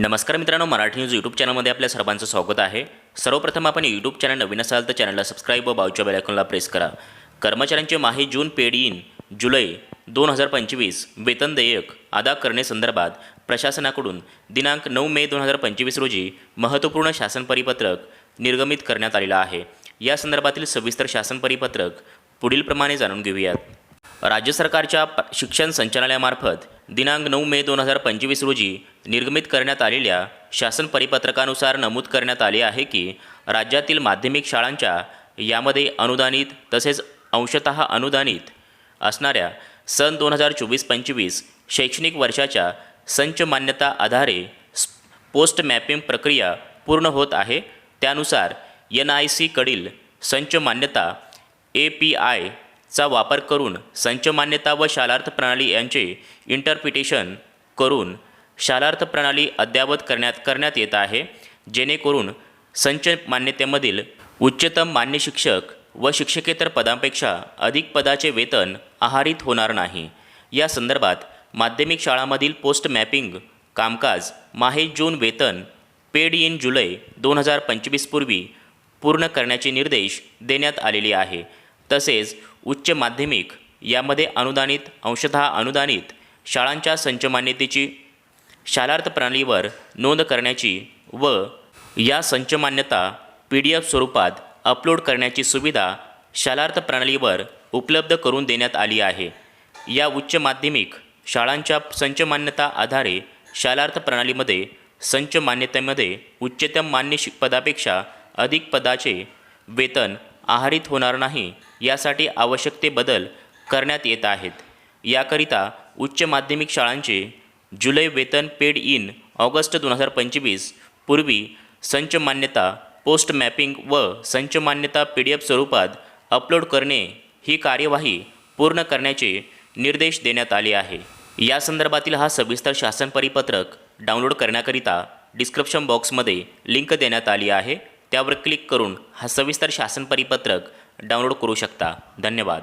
नमस्कार मित्रांनो Marathi news YouTube चॅनलमध्ये आपल्या सर्वांचं स्वागत आहे. सर्वप्रथम आपण यूट्यूब चॅनल नवीन असाल तर चॅनलला सबस्क्राईब व बाजूच्या बेलायकॉनला प्रेस करा. कर्मचाऱ्यांचे माही जून पेड इन जुलै दोन हजार पंचवीस वेतन देयक अदा करण्यासंदर्भात प्रशासनाकडून दिनांक नऊ मे दोन हजार पंचवीस रोजी महत्त्वपूर्ण शासन परिपत्रक निर्गमित करण्यात आलेलं आहे. या संदर्भातील सविस्तर शासन परिपत्रक पुढीलप्रमाणे जाणून घेऊयात. राज्य सरकारच्या प- शिक्षण संचालनालयामार्फत दिनांक नऊ मे दोन हजार पंचवीस रोजी निर्गमित करण्यात आलेल्या शासन परिपत्रकानुसार नमूद करण्यात आले आहे की राज्यातील माध्यमिक शाळांच्या यामध्ये अनुदानित तसेच अंशतः अनुदानित असणाऱ्या सन दोन हजार चोवीस पंचवीस शैक्षणिक वर्षाच्या संच मान्यता आधारे पोस्ट मॅपिंग प्रक्रिया पूर्ण होत आहे. त्यानुसार एन आय सीकडील संच मान्यता ए पी आय चा वापर करून संच मान्यता व शालार्थ प्रणाली यांचे इंटरप्रिटेशन करून शालार्थ प्रणाली अद्ययावत करण्यात करण्यात येत आहे. जेणेकरून संच मान्यतेमधील उच्चतम मान्य शिक्षक व शिक्षकेतर पदांपेक्षा अधिक पदाचे वेतन आहारित होणार नाही. या संदर्भात माध्यमिक शाळांमधील पोस्ट मॅपिंग कामकाज माहे जून वेतन पेड इन जुलै दोन हजार पंचवीसपूर्वी पूर्ण करण्याचे निर्देश देण्यात आलेले आहे. तसेच उच्च माध्यमिक यामध्ये अनुदानित अंशतः अनुदानित शाळांच्या संच मान्यतेची शालार्थ प्रणालीवर नोंद करण्याची व या संच मान्यता पी डी एफ स्वरूपात अपलोड करण्याची सुविधा शालार्थ प्रणालीवर उपलब्ध करून देण्यात आली आहे. या उच्च माध्यमिक शाळांच्या संच मान्यता आधारे शालार्थ प्रणालीमध्ये संच मान्यतेमध्ये उच्चतम मान्य शि पदापेक्षा अधिक पदाचे वेतन आहारित होणार नाही यासाठी आवश्यक ते बदल करण्यात येत आहेत. याकरिता उच्च माध्यमिक शाळांचे जुलै वेतन पेड इन ऑगस्ट दोन हजार पंचवीस पूर्वी संच मान्यता पोस्ट मॅपिंग व संच मान्यता पी डी एफ स्वरूपात अपलोड करणे ही कार्यवाही पूर्ण करण्याचे निर्देश देण्यात आले आहे. या संदर्भातील हा सविस्तर शासन परिपत्रक डाउनलोड करण्याकरिता डिस्क्रिप्शन बॉक्समध्ये लिंक देण्यात आली आहे. त्यावर क्लिक करून हा सविस्तर शासन परिपत्रक डाउनलोड करू शकता. धन्यवाद.